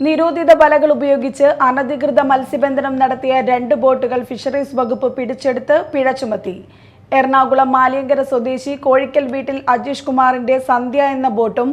നിരോധിത വലകൾ ഉപയോഗിച്ച് അനധികൃത മത്സ്യബന്ധനം നടത്തിയ രണ്ട് ബോട്ടുകൾ ഫിഷറീസ് വകുപ്പ് പിടിച്ചെടുത്ത് പിഴ ചുമത്തി. എറണാകുളം മാലിയങ്കര സ്വദേശി കോഴിക്കൽ വീട്ടിൽ അജീഷ് കുമാറിന്റെ സന്ധ്യ എന്ന ബോട്ടും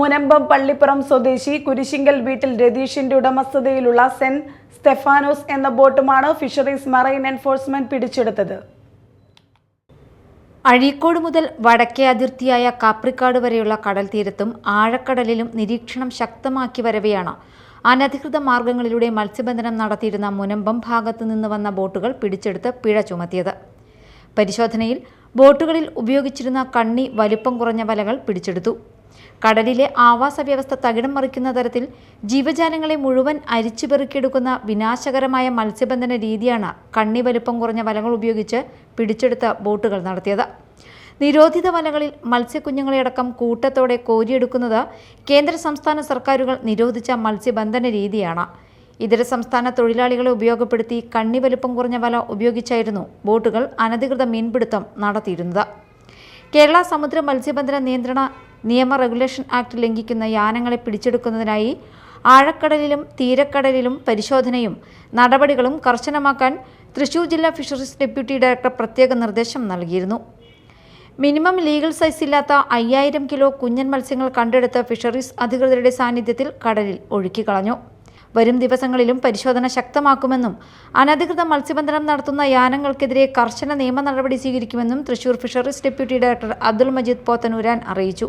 മുനമ്പം പള്ളിപ്പുറം സ്വദേശി കുരിശിങ്കൽ വീട്ടിൽ രതീഷിന്റെ ഉടമസ്ഥതയിലുള്ള സെന്റ് സ്റ്റെഫാനോസ് എന്ന ബോട്ടുമാണ് ഫിഷറീസ് മറൈൻ എൻഫോഴ്സ്മെന്റ് പിടിച്ചെടുത്തത്. അഴീക്കോട് മുതൽ വടക്കേ അതിർത്തിയായ കാപ്രിക്കാട് വരെയുള്ള കടൽ തീരത്തും ആഴക്കടലിലും നിരീക്ഷണം ശക്തമാക്കി വരവെയാണ്. അനധികൃത മാർഗങ്ങളിലൂടെ മത്സ്യബന്ധനം നടത്തിയിരുന്ന മുനമ്പം ഭാഗത്തു നിന്ന് വന്ന ബോട്ടുകൾ പിടിച്ചെടുത്ത് പിഴ ചുമത്തിയത്. പരിശോധനയിൽ ബോട്ടുകളിൽ ഉപയോഗിച്ചിരുന്ന കണ്ണി വലിപ്പം കുറഞ്ഞ വലകൾ പിടിച്ചെടുത്തു. കടലിലെ ആവാസ വ്യവസ്ഥ തകിടം മറിക്കുന്ന തരത്തിൽ ജീവജാലങ്ങളെ മുഴുവൻ അരിച്ചു പെറുക്കിയെടുക്കുന്ന വിനാശകരമായ മത്സ്യബന്ധന രീതിയാണ് കണ്ണി വലുപ്പം കുറഞ്ഞ വലകൾ ഉപയോഗിച്ച് പിടിച്ചെടുത്ത ബോട്ടുകൾ നടത്തിയത്. നിരോധിത വലകളിൽ മത്സ്യക്കുഞ്ഞുങ്ങളെയടക്കം കൂട്ടത്തോടെ കോരിയെടുക്കുന്നത് കേന്ദ്ര സംസ്ഥാന സർക്കാരുകൾ നിരോധിച്ച മത്സ്യബന്ധന രീതിയാണ്. ഇതര സംസ്ഥാന തൊഴിലാളികളെ ഉപയോഗപ്പെടുത്തി കണ്ണി വലുപ്പം കുറഞ്ഞ വല ഉപയോഗിച്ചായിരുന്നു ബോട്ടുകൾ അനധികൃത മീൻപിടുത്തം നടത്തിയിരുന്നത്. കേരള സമുദ്ര മത്സ്യബന്ധന നിയന്ത്രണ നിയമ റെഗുലേഷൻ ആക്ട് ലംഘിക്കുന്ന യാനങ്ങളെ പിടിച്ചെടുക്കുന്നതിനായി ആഴക്കടലിലും തീരക്കടലിലും പരിശോധനയും നടപടികളും കർശനമാക്കാൻ തൃശൂർ ജില്ലാ ഫിഷറീസ് ഡെപ്യൂട്ടി ഡയറക്ടർ പ്രത്യേക നിർദ്ദേശം നൽകിയിരുന്നു. മിനിമം ലീഗൽ സൈസ് ഇല്ലാത്ത അയ്യായിരം കിലോ കുഞ്ഞൻ മത്സ്യങ്ങൾ കണ്ടെടുത്ത് ഫിഷറീസ് അധികൃതരുടെ സാന്നിധ്യത്തിൽ കടലിൽ ഒഴുക്കിക്കളഞ്ഞു വരും ദിവസങ്ങളിലും പരിശോധന ശക്തമാക്കുമെന്നും അനധികൃത മത്സ്യബന്ധനം നടത്തുന്ന യാനങ്ങൾക്കെതിരെ കർശന നിയമ നടപടി സ്വീകരിക്കുമെന്നും Thrissur fisheries deputy director Abdul Majeed Pothanooran അറിയിച്ചു.